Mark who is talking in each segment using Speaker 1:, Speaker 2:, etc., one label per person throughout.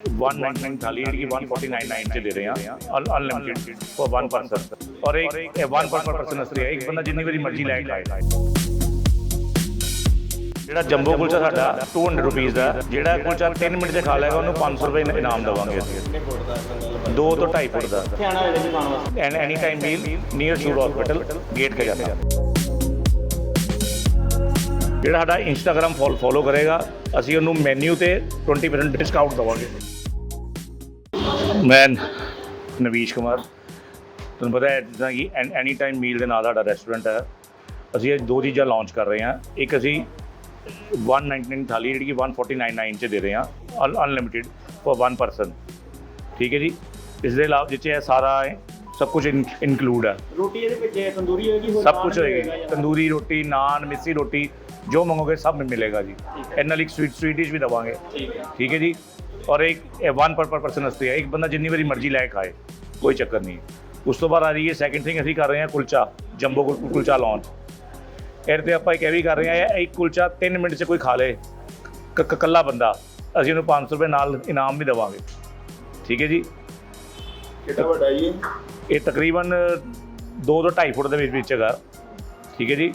Speaker 1: 199 थाली की 149.9 से दे रहे हैं अनलिमिटेड फॉर वन पर्सन और एक वन पर पर्सन असरी है। एक ਬੰਦਾ ਜਿੰਨੀ ਵਾਰੀ ਮਰਜ਼ੀ ਲੈ ਖਾਏ ਜਿਹੜਾ ਜੰਬੋ ਕੁਲਚਾ ਸਾਡਾ 200 ਰੁਪਏ ਦਾ ਜਿਹੜਾ ਕੁਲਚਾ 3 ਮਿੰਟ ਦੇ ਖਾ ਲੇਗਾ ਉਹਨੂੰ 500 ਰੁਪਏ ਇਨਾਮ ਦਵਾਂਗੇ ਅਸੀਂ 2 ਤੋਂ ਢਾਈ ਫੁੱਟ ਦਾ ਐਨੀ ਟਾਈਮ ਵੀ ਨੀਅਰ ਸ਼ੂਰ ਹਸਪੀਟਲ ਗੇਟ ਕੇ ਜਾਂਦਾ ਜਿਹੜਾ ਸਾਡਾ ਇੰਸਟਾਗ੍ਰam ਫੋਲੋ ਕਰੇਗਾ ਅਸੀਂ ਉਹਨੂੰ ਮੈਨਿਊ ਤੇ 20% ਡਿਸਕਾਊਂਟ ਦਵਾਂਗੇ। ਮੈਂ ਨਵੀਸ਼ ਕੁਮਾਰ। ਤੁਹਾਨੂੰ ਪਤਾ ਹੈ ਜਿੱਦਾਂ ਕਿ ਐਨੀ ਟਾਈਮ ਮੀਲ ਦੇ ਨਾਲ ਸਾਡਾ ਰੈਸਟੋਰੈਂਟ ਹੈ। ਅਸੀਂ ਇਹ ਦੋ ਚੀਜ਼ਾਂ ਲਾਂਚ ਕਰ ਰਹੇ ਹਾਂ। ਇੱਕ ਅਸੀਂ 199 ਥਾਲੀ ਜਿਹੜੀ ਕਿ 1499 ਚ ਦੇ ਰਹੇ ਹਾਂ। ਅਨਲਿਮਿਟਿਡ ਫॉर ਵਨ ਪਰਸਨ ਠੀਕ ਹੈ ਜੀ? ਇਸ ਦੇ ਇਲਾਵਾ ਜਿੱਥੇ ਹੈ ਸਾਰਾ ਸਭ ਕੁਝ ਇਨਕਲੂਡ ਹੈ।
Speaker 2: ਰੋਟੀ ਇਹਦੇ ਵਿੱਚ ਤੰਦੂਰੀ ਹੋਏਗੀ
Speaker 1: ਸਭ ਕੁਝ ਹੋਏਗਾ। ਤੰਦੂਰੀ ਰੋਟੀ ਨਾਨ ਮਿੱਸੀ ਰੋਟੀ ਜੋ ਮੰਗੋਗੇ ਸਭ ਮਿਲੇਗਾ ਜੀ। ਇਹਨਾਂ ਲਈ ਸਵੀਟ ਸਵੀਟ ਡਿਸ਼ ਵੀ ਦਵਾਂਗੇ।
Speaker 2: ਠੀਕ ਹੈ।
Speaker 1: ਜੀ? ਔਰ ਇੱਕ ਵਨ ਪਰ ਪਰ ਪਰਸਨ ਹਸਤੇ ਹੈ ਇੱਕ ਬੰਦਾ ਜਿੰਨੀ ਵਾਰੀ ਮਰਜ਼ੀ ਲੈ ਕੇ ਆਏ ਕੋਈ ਚੱਕਰ ਨਹੀਂ। ਉਸ ਤੋਂ ਬਾਅਦ ਆ ਰਹੀ ਹੈ ਸੈਕੰਡ ਥਿੰਗ ਅਸੀਂ ਕਰ ਰਹੇ ਹਾਂ ਕੁਲਚਾ ਜੰਬੋ ਕੁਲਚਾ ਲਾਉਣ। ਇਹਦੇ ਤੇ ਆਪਾਂ ਇੱਕ ਇਹ ਵੀ ਕਰ ਰਹੇ ਹਾਂ ਇੱਕ ਕੁਲਚਾ 3 ਮਿੰਟ 'ਚ ਕੋਈ ਖਾ ਲੇ। ਇਕੱਲਾ ਬੰਦਾ ਅਸੀਂ ਉਹਨੂੰ 500 ਰੁਪਏ ਨਾਲ ਇਨਾਮ ਵੀ ਦਵਾਂਗੇ। ਠੀਕ ਹੈ ਜੀ?
Speaker 3: ਕਿੰਨਾ ਵੱਡਾ ਇਹ
Speaker 1: ਇਹ ਤਕਰੀਬਨ 2 ਤੋਂ 2.5 ਫੁੱਟ ਦੇ ਵਿੱਚ ਵਿੱਚ ਹੈਗਾ। ਠੀਕ ਹੈ ਜੀ?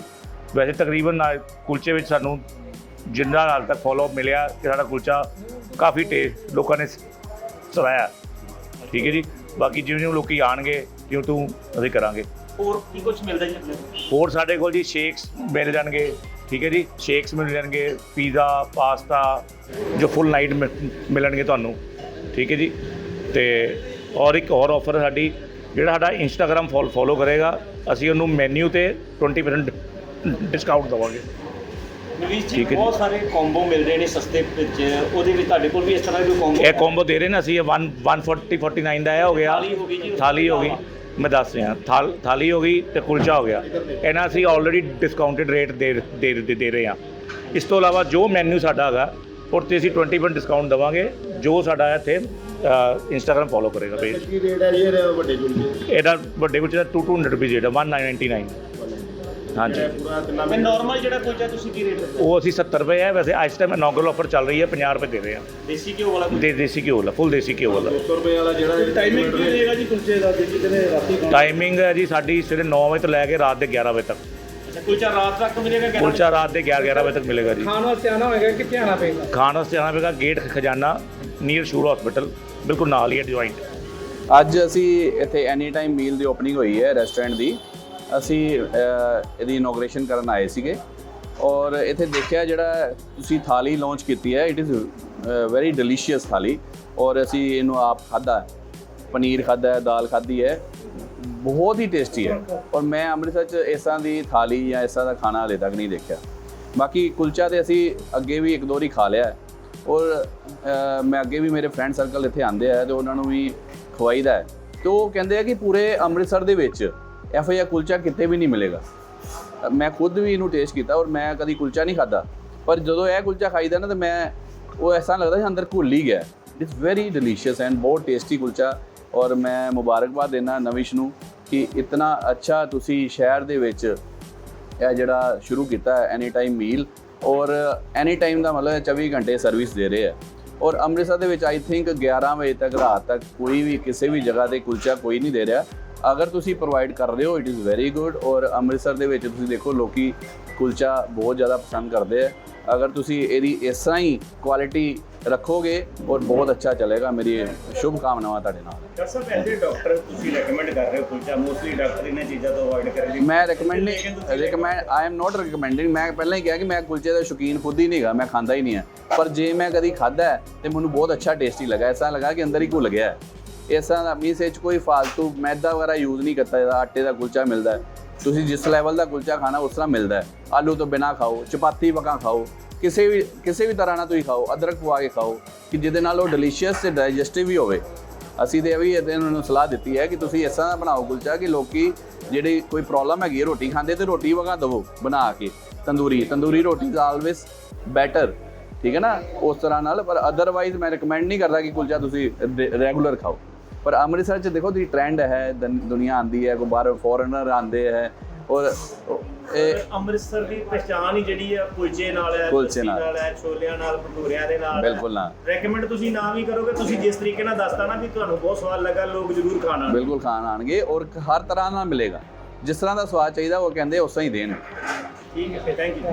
Speaker 1: ਵੈਸੇ ਤਕਰੀਬਨ ਨਾ- ਕੁਲਚੇ ਵਿੱਚ ਸਾਨੂੰ ਜਿੰਨਾ ਹਾਲ ਤੱਕ ਫੋਲੋ ਮਿਲਿਆ ਕਿ ਸਾਡਾ ਕੁਲਚਾ ਕਾਫੀ ਟੇਸਟ ਲੋਕਾਂ ਨੇ ਸਰਾਇਆ ਠੀਕ ਹੈ ਜੀ? ਬਾਕੀ ਜਿਵੇਂ ਜਿਵੇਂ ਲੋਕੀ ਆਣਗੇ ਜਿਉਂ ਤੂੰ ਅਸੀਂ ਕਰਾਂਗੇ।
Speaker 2: ਹੋਰ ਕੀ ਕੁਝ ਮਿਲਦਾ ਜੀ ਆਪਣੇ?
Speaker 1: ਹੋਰ ਸਾਡੇ ਕੋਲ ਜੀ ਸ਼ੇਕਸ ਮਿਲ ਜਾਣਗੇ। ਠੀਕ ਹੈ ਜੀ? ਸ਼ੇਕਸ ਮਿਲ ਜਾਣਗੇ ਪੀਜ਼ਾ ਪਾਸਤਾ ਜੋ ਫੁੱਲ ਨਾਈਟ ਮਿਲਣਗੇ ਤੁਹਾਨੂੰ। ਠੀਕ ਹੈ ਜੀ? ਤੇ ਔਰ ਇੱਕ ਹੋਰ ਆਫਰ ਸਾਡੀ ਜਿਹੜਾ ਸਾਡਾ ਇੰਸਟਾਗ੍ਰam ਫੋਲੋ ਕਰੇਗਾ। ਅਸੀਂ ਉਹਨੂੰ ਮੈਨੂ ਤੇ 20% ਡਿਸਕਾਊਂਟ ਦਵਾਂਗੇ।
Speaker 2: ਨਵੀਸ਼ ਜੀ
Speaker 1: ਠੀਕ ਹੈ ਜੀ।
Speaker 2: ਬਹੁਤ ਸਾਰੇ ਕੰਬੋ ਮਿਲਦੇ ਨੇ ਸਸਤੇ ਵਿੱਚ। ਉਹਦੇ ਵਿੱਚ ਤੁਹਾਡੇ ਕੋਲ ਵੀ ਇਸ ਤਰ੍ਹਾਂ ਦੇ ਕੋਈ ਕੰਬੋ
Speaker 1: ਇਹ ਕੰਬੋ ਦੇ ਰਹੇ ਨੇ ਅਸੀਂ ਇਹ 1 140 49 ਦਾ ਇਹ ਹੋ ਗਿਆ।
Speaker 2: ਥਾਲੀ ਹੋ ਗਈ ਜੀ
Speaker 1: ਥਾਲੀ ਹੋ ਗਈ। ਮੈਂ ਦੱਸ ਰਿਹਾ ਥਾਲ ਥਾਲੀ ਹੋ ਗਈ ਤੇ ਕੁਲਚਾ ਹੋ ਗਿਆ। ਇਹਨਾਂ ਅਸੀਂ ਆਲਰੇਡੀ ਡਿਸਕਾਊਂਟਡ ਰੇਟ ਦੇ ਦੇ ਦੇ- ਦੇ ਰਹੇ ਹਾਂ। ਇਸ ਤੋਂ ਇਲਾਵਾ ਜੋ ਮੈਨੂ ਸਾਡਾ ਹੈਗਾ ਉਹ ਤੇ ਅਸੀਂ 20% ਡਿਸਕਾਊਂਟ ਦਵਾਂਗੇ। ਜੋ ਸਾਡਾ ਹੈ ਇੱਥੇ ਇੰਸਟਾਗ੍ਰam ਫੋਲੋ ਕਰੇਗਾ ਪੇਜ
Speaker 3: ਕੀ ਰੇਟ ਹੈ ਜੀ? ਇਹਦੇ ਵੱਡੇ ਕੁਲਚੇ
Speaker 1: ਇਹਦਾ ਵੱਡੇ ਕੁਲਚੇ ਦਾ 200 ਰੁਪਏ ਜਿਹੜਾ 1999 ਹਾਂਜੀ।
Speaker 3: ਇਹ ਪੂਰਾ ਕਿੰਨਾ
Speaker 2: ਨਾਰਮਲ ਜਿਹੜਾ ਕੁਲਚਾ ਤੁਸੀਂ ਕੀ ਰੇਟ
Speaker 1: ਉਹ ਅਸੀਂ 70 ਰੁਪਏ ਹੈ ਵੈਸੇ ਇਸ ਟਾਈਮ ਇਨੋਗਰਲ ਆਫਰ ਚੱਲ ਰਹੀ ਹੈ 50 ਰੁਪਏ ਦੇ ਰਹੇ ਹਾਂ।
Speaker 2: ਦੇਸੀ ਘਿਓ ਵਾਲਾ
Speaker 1: ਦੇ ਦੇਸੀ ਘਿਓ ਵਾਲਾ ਫੁੱਲ ਦੇਸੀ ਘਿਓ ਵਾਲਾ।
Speaker 3: 200 ਰੁਪਏ ਵਾਲਾ ਜਿਹੜਾ
Speaker 2: ਟਾਈਮਿੰਗ ਕੀ ਰਹੇਗਾ ਜੀ ਕੁਲਚੇ ਦਾ? ਜੇ ਕਿਤੇ ਰਾਤੀ
Speaker 1: ਟਾਈਮਿੰਗ ਹੈ ਜੀ ਸਾਡੀ ਸਵੇਰੇ 9 ਵਜੇ ਤੋਂ ਲੈ ਕੇ ਰਾਤ ਦੇ 11 ਵਜੇ ਤੱਕ।
Speaker 2: ਅੱਛਾ ਕੁਲਚਾ ਰਾਤ ਤੱਕ ਮਿਲੇਗਾ ਕਿ
Speaker 1: ਕੁਲਚਾ ਰਾਤ ਦੇ 11 11 ਵਜੇ ਤੱਕ ਮਿਲੇਗਾ ਜੀ।
Speaker 4: ਖਾਣ ਵਾਸਤੇ ਆਣਾ ਹੋਏਗਾ ਕਿੱਥੇ ਆਣਾ ਪਏਗਾ?
Speaker 1: ਖਾਣ ਵਾਸਤੇ ਪਏਗਾ ਗੇਟ ਖਜ਼ਾਨਾ ਨੀਅਰ ਸ਼ੂਰ ਹਸਪੀਟਲ ਬਿਲਕੁਲ ਨਾਲ ਹੀ ਹੈ ਜੁਆਇੰਟ
Speaker 5: ਅੱਜ ਅਸੀਂ ਇੱਥੇ ਐਨੀ ਟਾਈਮ ਮੀਲ ਦੀ ਓਪਨਿੰਗ ਹੋਈ ਹੈ ਰੈਸਟੋਰੈਂਟ ਦੀ। ਅਸੀਂ ਇਹਦੀ ਇਨੋਗ੍ਰੇਸ਼ਨ ਕਰਨ ਆਏ ਸੀਗੇ। ਔਰ ਇੱਥੇ ਦੇਖਿਆ ਜਿਹੜਾ ਤੁਸੀਂ ਥਾਲੀ ਲਾਂਚ ਕੀਤੀ ਹੈ ਇਟ ਇਜ਼ ਵੈਰੀ ਡਿਲੀਸ਼ੀਅਸ ਥਾਲੀ। ਔਰ ਅਸੀਂ ਇਹਨੂੰ ਆਪ ਖਾਦਾ ਪਨੀਰ ਖਾਦਾ ਦਾਲ ਖਾਦੀ ਹੈ। ਬਹੁਤ ਹੀ ਟੇਸਟੀ ਹੈ। ਔਰ ਮੈਂ ਅੰਮ੍ਰਿਤਸਰ ਚ ਇਸ ਤਰ੍ਹਾਂ ਦੀ ਥਾਲੀ ਜਾਂ ਇਸ ਤਰ੍ਹਾਂ ਦਾ ਖਾਣਾ ਹਲੇ ਤੱਕ ਨਹੀਂ ਦੇਖਿਆ। ਬਾਕੀ ਕੁਲਚਾ ਤੇ ਅਸੀਂ ਅੱਗੇ ਵੀ ਇੱਕ ਦੋ ਵਾਰੀ ਖਾ ਲਿਆ। ਔਰ ਮੈਂ ਅੱਗੇ ਵੀ ਮੇਰੇ ਫਰੈਂਡ ਸਰਕਲ ਇੱਥੇ ਆਉਂਦੇ ਆ ਤੇ ਉਹਨਾਂ ਨੂੰ ਵੀ ਖਵਾਈਦਾ ਹੈ। ਤੇ ਉਹ ਕਹਿੰਦੇ ਆ ਕਿ ਪੂਰੇ ਅੰਮ੍ਰਿਤਸਰ ਦੇ ਵਿੱਚ ਇਹੋ ਜਿਹਾ ਕੁਲਚਾ ਕਿਤੇ ਵੀ ਨਹੀਂ ਮਿਲੇਗਾ। ਮੈਂ ਖੁਦ ਵੀ ਇਹਨੂੰ ਟੇਸਟ ਕੀਤਾ ਔਰ ਮੈਂ ਕਦੀ ਕੁਲਚਾ ਨਹੀਂ ਖਾਦਾ ਪਰ ਜਦੋਂ ਇਹ ਕੁਲਚਾ ਖਾਈਦਾ ਨਾ, ਤਾਂ ਮੈਂ, ਉਹ ਐਸਾ ਲੱਗਦਾ ਸੀ ਅੰਦਰ ਘੁੱਲ ਹੀ ਗਿਆ। ਇਟਸ ਵੈਰੀ ਡਿਲੀਸ਼ੀਅਸ ਐਂਡ ਬਹੁਤ ਟੇਸਟੀ ਕੁਲਚਾ। ਔਰ ਮੈਂ ਮੁਬਾਰਕਬਾਦ ਦੇਣਾ ਨਵਿਸ਼ ਨੂੰ ਕਿ ਇਤਨਾ ਅੱਛਾ ਤੁਸੀਂ ਸ਼ਹਿਰ ਦੇ ਵਿੱਚ ਇਹ ਜਿਹੜਾ ਸ਼ੁਰੂ ਕੀਤਾ ਹੈ ਐਨੀ ਟਾਈਮ ਮੀਲ ਔਰ ਐਨੀ ਟਾਈਮ ਦਾ ਮਤਲਬ ਹੈ 24 ਘੰਟੇ ਸਰਵਿਸ ਦੇ ਰਹੇ ਹੈ। ਔਰ ਅੰਮ੍ਰਿਤਸਰ ਦੇ ਵਿੱਚ ਆਈ ਥਿੰਕ 11 ਵਜੇ ਤੱਕ ਰਾਤ ਤੱਕ ਕੋਈ ਵੀ ਕਿਸੇ ਵੀ ਜਗ੍ਹਾ ਤੇ ਕੁਲਚਾ ਕੋਈ ਨਹੀਂ ਦੇ ਰਿਹਾ। ਅਗਰ ਤੁਸੀਂ ਪ੍ਰੋਵਾਈਡ ਕਰ ਰਹੇ ਹੋ ਇਟ ਇਜ਼ ਵੈਰੀ ਗੁੱਡ ਔਰ ਅੰਮ੍ਰਿਤਸਰ ਦੇ ਵਿੱਚ ਤੁਸੀਂ ਦੇਖੋ ਲੋਕੀ ਕੁਲਚਾ ਬਹੁਤ ਜ਼ਿਆਦਾ ਪਸੰਦ ਕਰਦੇ ਆ। ਅਗਰ ਤੁਸੀਂ ਇਹਦੀ ਇਸ ਤਰ੍ਹਾਂ ਹੀ ਕੁਆਲਿਟੀ ਰੱਖੋਗੇ ਔਰ ਬਹੁਤ ਅੱਛਾ ਚੱਲੇਗਾ ਮੇਰੀ ਸ਼ੁਭ ਕਾਮਨਾਵਾਂ ਤੁਹਾਡੇ ਨਾਲ।
Speaker 6: ਸਰ ਸਰ ਐਸੇ ਡਾਕਟਰ ਤੁਸੀਂ ਰეკਮੈਂਡ ਕਰ ਰਹੇ ਹੋ ਕੁਲਚਾ? ਮੋਸਟਲੀ ਡਾਕਟਰ ਇਹਨਾਂ ਚੀਜ਼ਾਂ ਤੋਂ ਅਵੋਇਡ ਕਰਨ ਲਈ
Speaker 5: ਮੈਂ ਰეკਮੈਂਡ ਨਹੀਂ ਰეკਮੈਂਡ ਆਈ ਐਮ ਨਾਟ ਰეკਮੈਂਡਿੰਗ ਮੈਂ ਪਹਿਲਾਂ ਹੀ ਕਿਹਾ ਕਿ ਮੈਂ ਕੁਲਚੇ ਦਾ ਸ਼ੌਕੀਨ ਖੁਦ ਹੀ ਨਹੀਂਗਾ ਮੈਂ ਖਾਂਦਾ ਹੀ ਨਹੀਂ ਹੈ ਪਰ ਜੇ ਮੈਂ ਕਦੀ ਖਾਦਾ ਤੇ ਮੈਨੂੰ ਬਹੁਤ ਅੱਛਾ ਟੇਸਟੀ ਲੱਗਾ ਐਸਾ ਲੱਗਾ ਕਿ ਅੰਦਰ ਹੀ ਘੁਲ ਗਿਆ ਇਸ ਤਰ੍ਹਾਂ ਦਾ ਮੀਨਸ ਇਹ 'ਚ ਕੋਈ ਫਾਲਤੂ ਮੈਦਾ ਵਗੈਰਾ ਯੂਜ਼ ਨਹੀਂ ਕਰਤਾ ਇਹਦਾ ਆਟੇ ਦਾ ਕੁਲਚਾ ਮਿਲਦਾ ਹੈ। ਤੁਸੀਂ ਜਿਸ ਲੈਵਲ ਦਾ ਕੁਲਚਾ ਖਾਣਾ, ਉਸ ਤਰ੍ਹਾਂ ਮਿਲਦਾ ਹੈ। ਆਲੂ ਤੋਂ ਬਿਨਾ ਖਾਓ, ਚਪਾਤੀ ਵਕਾਂ ਖਾਓ, ਕਿਸੇ ਵੀ ਕਿਸੇ ਵੀ ਤਰ੍ਹਾਂ ਨਾਲ ਤੁਸੀਂ ਖਾਓ, ਅਦਰਕ ਪਵਾ ਕੇ ਖਾਓ, ਕਿ ਜਿਹਦੇ ਨਾਲ ਉਹ ਡਿਲੀਸ਼ੀਅਸ ਤੇ ਡਾਈਜੈਸਟਿਵ ਵੀ ਹੋਵੇ। ਅਸੀਂ ਤੇ ਇਹ ਵੀ ਇਹਨਾਂ ਨੂੰ ਸਲਾਹ ਦਿੱਤੀ ਹੈ ਕਿ ਤੁਸੀਂ ਇਸ ਤਰ੍ਹਾਂ ਦਾ ਬਣਾਓ ਕੁਲਚਾ ਕਿ ਲੋਕੀ ਜਿਹੜੀ ਕੋਈ ਪ੍ਰੋਬਲਮ ਹੈਗੀ ਹੈ, ਰੋਟੀ ਖਾਂਦੇ ਤੇ ਰੋਟੀ ਵਗਾ ਦਵੋ ਬਣਾ ਕੇ। ਤੰਦੂਰੀ ਤੰਦੂਰੀ ਰੋਟੀ ਇਜ਼ ਆਲਵੇਸ ਬੈਟਰ ਠੀਕ ਹੈ ਨਾ? ਉਸ ਤਰ੍ਹਾਂ ਨਾਲ, ਪਰ ਅਦਰਵਾਈਜ਼ ਮੈਂ ਰეკਮੈਂਡ ਨਹੀਂ ਕਰਦਾ ਕਿ ਕੁਲਚਾ ਤੁਸੀਂ ਰੈਗੂਲਰ ਖਾਓ। ਪਰ ਅੰਮ੍ਰਿਤਸਰ ਚ ਦੇਖੋ ਦੀ ਟ੍ਰੈਂਡ ਹੈ ਦਨ- ਦੁਨੀਆ ਆਂਦੀ ਹੈ ਕੋਈ ਬਾਹਰ ਫੋਰਨਰ ਆਂਦੇ ਹੈ ਔਰ ਇਹ
Speaker 6: ਅੰਮ੍ਰਿਤਸਰ ਦੀ ਪਛਾਣ ਹੀ ਜਿਹੜੀ ਆ ਕੁਲਚੇ ਨਾਲ ਹੈ
Speaker 5: ਕੁਲਚੇ ਨਾਲ।
Speaker 6: ਹੈ ਛੋਲਿਆਂ ਨਾਲ ਭਟੂਰਿਆਂ ਦੇ ਨਾਲ।
Speaker 5: ਬਿਲਕੁਲ ਨਾ।
Speaker 6: ਰეკਮੈਂਡ ਤੁਸੀਂ ਨਾ ਵੀ ਕਰੋਗੇ ਤੁਸੀਂ ਜਿਸ ਤਰੀਕੇ ਨਾਲ ਦੱਸਤਾ ਨਾ ਵੀ ਤੁਹਾਨੂੰ ਬਹੁਤ ਸਵਾਦ ਲੱਗਾ ਲੋਕ ਜ਼ਰੂਰ ਖਾਣ ਆਉਣਗੇ।
Speaker 5: ਬਿਲਕੁਲ ਖਾਣ ਆਣਗੇ ਔਰ ਹਰ ਤਰ੍ਹਾਂ ਨਾਲ ਮਿਲੇਗਾ। ਜਿਸ ਤਰ੍ਹਾਂ ਦਾ ਸਵਾਦ ਚਾਹੀਦਾ ਉਹ ਕਹਿੰਦੇ ਉਸ ਤਰ੍ਹਾਂ ਹੀ ਦੇਣ।
Speaker 6: ਠੀਕ ਹੈ ਥੈਂਕ ਯੂ